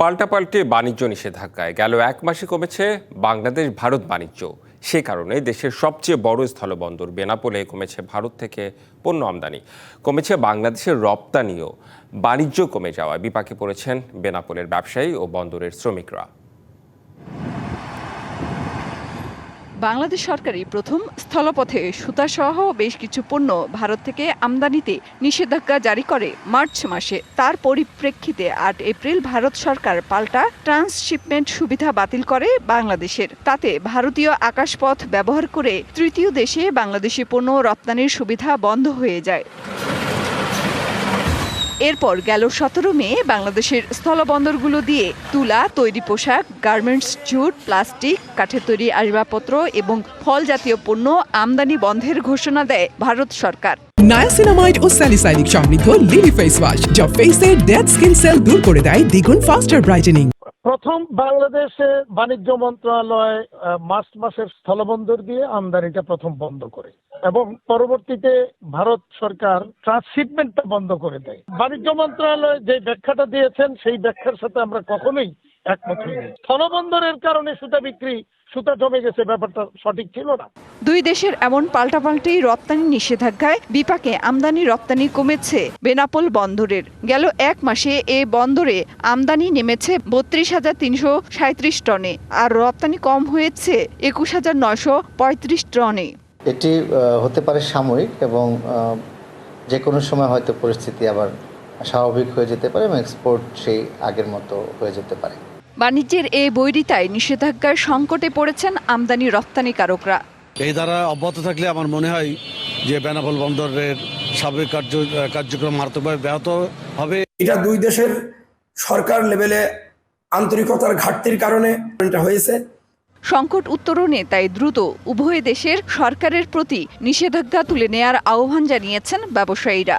পাল্টাপাল্টে বাণিজ্য নিষেধাজ্ঞায় গেল এক মাসে কমেছে বাংলাদেশ ভারত বাণিজ্য। সে কারণে দেশের সবচেয়ে বড় স্থলবন্দর বেনাপোলে কমেছে ভারত থেকে পণ্য আমদানি। কমেছে বাংলাদেশের রপ্তানিও। বাণিজ্য কমে যাওয়ায় বিপাকে পড়েছেন বেনাপোলের ব্যবসায়ী ও বন্দরের শ্রমিকরা। বাংলাদেশ সরকারই প্রথম স্থলপথে সুতাসহ বেশ কিছু পণ্য ভারত থেকে আমদানিতে নিষেধাজ্ঞা জারি করে মার্চ মাসে। তার পরিপ্রেক্ষিতে আট এপ্রিল ভারত সরকার পাল্টা ট্রান্সশিপমেন্ট সুবিধা বাতিল করে বাংলাদেশের। তাতে ভারতীয় আকাশপথ ব্যবহার করে তৃতীয় দেশে বাংলাদেশি পণ্য রপ্তানির সুবিধা বন্ধ হয়ে যায়। এরপর গেল সতেরো মে, বাংলাদেশের স্থলবন্দরগুলো দিয়ে তুলা, তৈরি পোশাক, গার্মেন্টস, জুট, প্লাস্টিক, কাঠের তৈরি আসবাবপত্র এবং ফল জাতীয় পণ্য আমদানি বন্ধের ঘোষণা দেয় ভারত সরকার। নায়াসিনামাইড ও স্যালিসাইলিক সমৃদ্ধ লিলি ফেস ওয়াশ, যা ফেসের ডেড স্কিন সেল দূর করে দেয় দ্বিগুণ ফাস্টার ব্রাইটেনিং প্রথম বাংলাদেশে বাণিজ্য মন্ত্রণালয় মার্চ মাসের স্থলবন্দর দিয়ে আমদানিটা প্রথম বন্ধ করে এবং পরবর্তীতে ভারত সরকার ট্রান্সশিপমেন্টটা বন্ধ করে দেয়। বাণিজ্য মন্ত্রণালয় যে ব্যাখ্যাটা দিয়েছেন, সেই ব্যাখ্যার সাথে আমরা কখনোই একমত হইনি স্থলবন্দরের কারণে সুতা বিক্রি সুতা জমে গেছে ব্যাপারটা সঠিক ছিল না। দুই দেশের এমন পাল্টাপাল্টি রপ্তানি নিষেধাজ্ঞায় বিপাকে আমদানি রপ্তানি কমেছে বেনাপোল বন্দরের। গেল এক মাসে এ বন্দরে আমদানি নেমেছে বত্রিশ হাজার তিনশো সাঁত্রিশ টনে আর রপ্তানি কম হয়েছে একুশ হাজার নয়শো পঁয়ত্রিশ টনে। এটি আহ, হতে পারে সাময়িক এবং আহ, যে কোনো সময় হয়তো পরিস্থিতি আবার স্বাভাবিক হয়ে যেতে পারে এবং এক্সপোর্ট সেই আগের মতো হয়ে যেতে পারে। বাণিজ্যের এ বৈরিতায় নিষেধাজ্ঞার সংকটে পড়েছেন আমদানি রপ্তানিকারকরা এই দ্বারা অব্যাহত থাকলে আমার মনে হয় যে বেনাপোল বন্দরের স্বাভাবিক কার্য কার্যক্রম মারাত্মকভাবে ব্যাহত হবে। এটা দুই দেশের সরকার লেভেলে আন্তরিকতার ঘাটতির কারণে এটা হয়েছে। সংকট উত্তরণে তাই দ্রুত উভয় দেশের সরকারের প্রতি নিষেধাজ্ঞা তুলে নেয়ার আহ্বান জানিয়েছেন ব্যবসায়ীরা।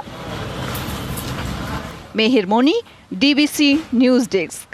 Meher Moni DBC news desk.